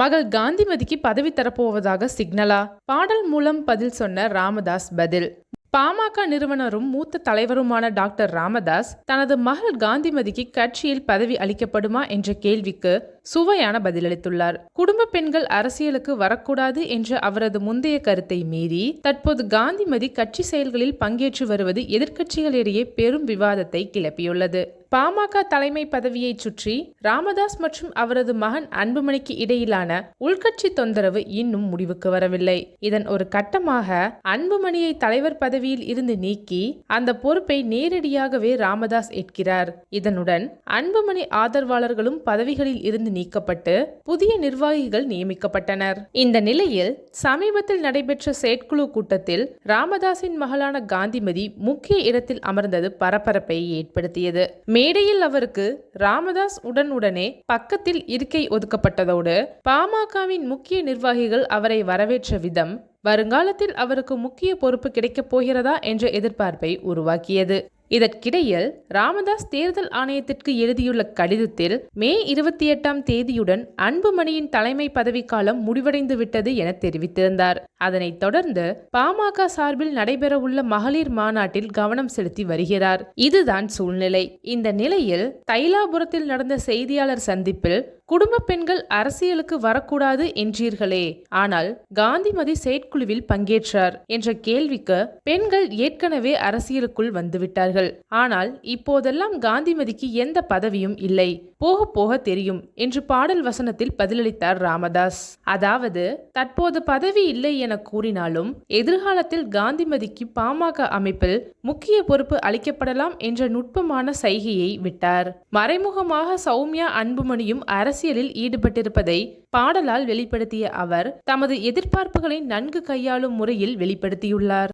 மகள் காந்திமதிக்கு பதவி தரப்போவதாக சிக்னலா? பாடல் மூலம் பதில் சொன்ன ராமதாஸ் பதில். பாமக நிறுவனரும் மூத்த தலைவருமான டாக்டர் ராமதாஸ் தனது மகள் காந்திமதிக்கு கட்சியில் பதவி அளிக்கப்படுமா என்ற கேள்விக்கு சுவையான பதிலளித்துள்ளார். குடும்ப பெண்கள் அரசியலுக்கு வரக்கூடாது என்ற அவரது முந்தைய கருத்தை மீறி தற்போது காந்திமதி கட்சி செயல்களில் பங்கேற்று வருவது எதிர்க்கட்சிகளிடையே பெரும் விவாதத்தை கிளப்பியுள்ளது. பாமக தலைமை பதவியை சுற்றி ராமதாஸ் மற்றும் அவரது மகன் அன்புமணிக்கு இடையிலான உள்கட்சி தொந்தரவு இன்னும் முடிவுக்கு வரவில்லை. இதன் ஒரு கட்டமாக அன்புமணியை தலைவர் பதவியில் இருந்து நீக்கி அந்த பொறுப்பை நேரடியாகவே ராமதாஸ் ஏற்கிறார். இதனுடன் அன்புமணி ஆதரவாளர்களும் பதவிகளில் இருந்து நீக்கப்பட்டு புதிய நிர்வாகிகள் நியமிக்கப்பட்டனர். இந்த நிலையில் சமீபத்தில் நடைபெற்ற செயற்குழு கூட்டத்தில் ராமதாஸின் மகளான காந்திமதி முக்கிய இடத்தில் அமர்ந்தது பரபரப்பை ஏற்படுத்தியது. மேடையில் அவருக்கு ராமதாஸ் உடனுடனே பக்கத்தில் இருக்கை ஒதுக்கப்பட்டதோடு பாமகவின் முக்கிய நிர்வாகிகள் அவரை வரவேற்ற விதம் வருங்காலத்தில் அவருக்கு முக்கிய பொறுப்பு கிடைக்கப் போகிறதா என்ற எதிர்பார்ப்பை உருவாக்கியது. இதற்கிடையில் ராமதாஸ் தேர்தல் ஆணையத்திற்கு எழுதியுள்ள கடிதத்தில் மே இருபத்தி எட்டாம் தேதியுடன் அன்புமணியின் தலைமை பதவிக்காலம் முடிவடைந்து விட்டது என தெரிவித்திருந்தார். அதனைத் தொடர்ந்து பாமக சார்பில் நடைபெறவுள்ள மகளிர் மாநாட்டில் கவனம் செலுத்தி வருகிறார். இதுதான் சூழ்நிலை. இந்த நிலையில் தைலாபுரத்தில் நடந்த செய்தியாளர் சந்திப்பில் குடும்ப பெண்கள் அரசியலுக்கு வரக்கூடாது என்றீர்களே. ஆனால் காந்திமதி செயற்குழுவில் பங்கேற்றார் என்ற கேள்விக்கு பெண்கள் ஏற்கனவே அரசியலுக்குள் வந்துவிட்டார்கள். ஆனால் இப்போதெல்லாம் காந்திமதிக்கு எந்த பதவியும் இல்லை. போக போக தெரியும் என்று பாடல் வசனத்தில் பதிலளித்தார் ராமதாஸ். அதாவது தற்போது பதவி இல்லை என கூறினாலும் எதிர்காலத்தில் காந்திமதிக்கு பாமக அமைப்பில் முக்கிய பொறுப்பு அளிக்கப்படலாம் என்ற நுட்பமான சைகையை விட்டார். மறைமுகமாக சௌமியா அன்புமணியும் அரசியலில் ஈடுபட்டிருப்பதை பாடலால் வெளிப்படுத்திய அவர் தமது எதிர்பார்ப்புகளை நன்கு கையாளும் முறையில் வெளிப்படுத்தியுள்ளார்.